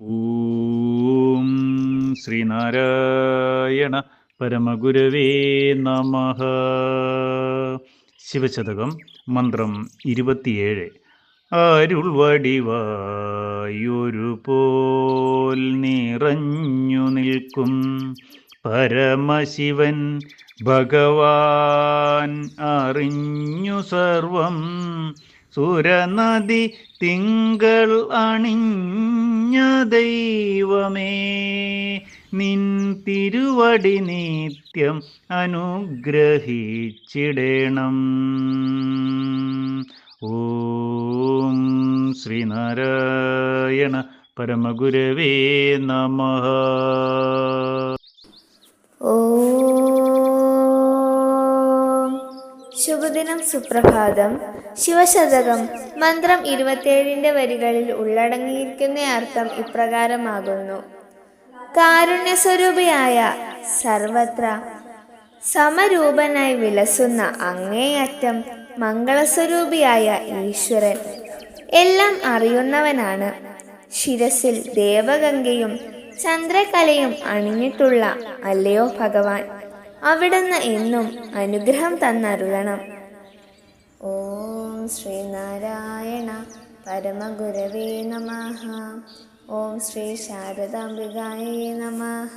ഓം ശ്രീനാരായണ പരമഗുരവേ നമ. ശിവശതകം മന്ത്രം ഇരുപത്തിയേഴ്. അരുൾ വടിവായൊരു നിറഞ്ഞു നിൽക്കും പരമശിവൻ ഭഗവാൻ അറിഞ്ഞു സർവം. സുരനദി തിങ്കൾ അണിഞ്ഞ ദൈവമേ നിൻ തിരുവടി നിത്യം അനുഗ്രഹിച്ചിടണം. ഓം ശ്രീനാരായണ പരമഗുരവേ നമ. ഓം ശുഭദിനം സുപ്രഭാതം. ശിവശതകം മന്ത്രം ഇരുപത്തിയേഴിന്റെ വരികളിൽ ഉള്ളടങ്ങിയിരിക്കുന്ന അർത്ഥം ഇപ്രകാരമാകുന്നു. കാരുണ്യസ്വരൂപിയായ സർവത്ര സമരൂപനായി വിലസുന്ന അങ്ങേയറ്റം മംഗളസ്വരൂപിയായ ഈശ്വരൻ എല്ലാം അറിയുന്നവനാണ്. ശിരസിൽ ദേവഗംഗയും ചന്ദ്രകലയും അണിഞ്ഞിട്ടുള്ള അല്ലയോ ഭഗവാൻ? അവിടുന്ന് എന്നും അനുഗ്രഹം തന്നരുളണം. ഓം ശ്രീനാരായണ പരമഗുരവേ നമ ഓം ശ്രീ ശാരദാംബികായേ നമഃ